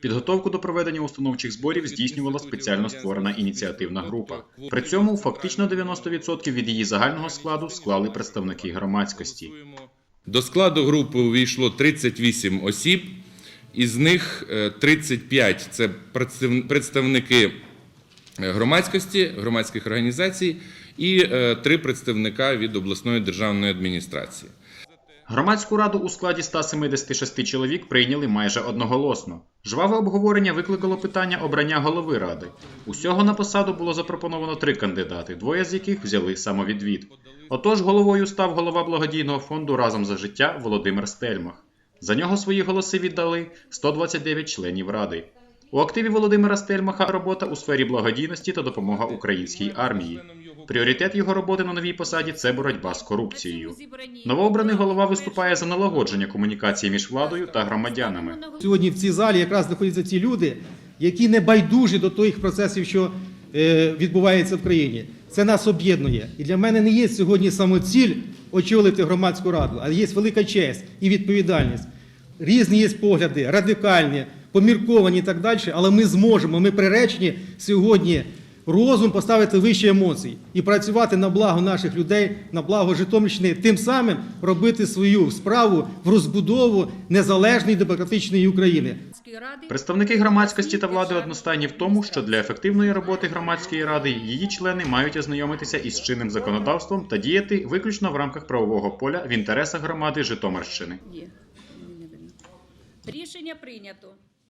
Підготовку до проведення установчих зборів здійснювала спеціально створена ініціативна група. При цьому фактично 90% від її загального складу склали представники громадськості. До складу групи увійшло 38 осіб, із них е, 35 – це представники е, громадськості, громадських організацій і е, три представника від обласної державної адміністрації. Громадську раду у складі 176 чоловік прийняли майже одноголосно. Жваве обговорення викликало питання обрання голови ради. Усього на посаду було запропоновано три кандидати, двоє з яких взяли самовідвід. Отож, головою став голова благодійного фонду Разом за життя Володимир Стельмах. За нього свої голоси віддали 129 членів ради. У активі Володимира Стельмаха робота у сфері благодійності та допомога українській армії. Пріоритет його роботи на новій посаді це боротьба з корупцією. Новообраний голова виступає за налагодження комунікації між владою та громадянами. Сьогодні в цій залі якраз знаходяться ті люди, які не байдужі до тих процесів, що е, відбувається в країні. Це нас об'єднує. І для мене не є сьогодні самоціль очолити громадську раду, а є велика честь і відповідальність. Різні є погляди, радикальні, помірковані і так далі, але ми зможемо, ми приречені сьогодні розум поставити вище емоцій і працювати на благо наших людей, на благо Житомирщини, тим самим робити свою справу в розбудову незалежної демократичної України. Представники громадськості та влади одностайні в тому, що для ефективної роботи громадської ради її члени мають ознайомитися із чинним законодавством та діяти виключно в рамках правового поля в інтересах громади Житомирщини. Рішення прийнято.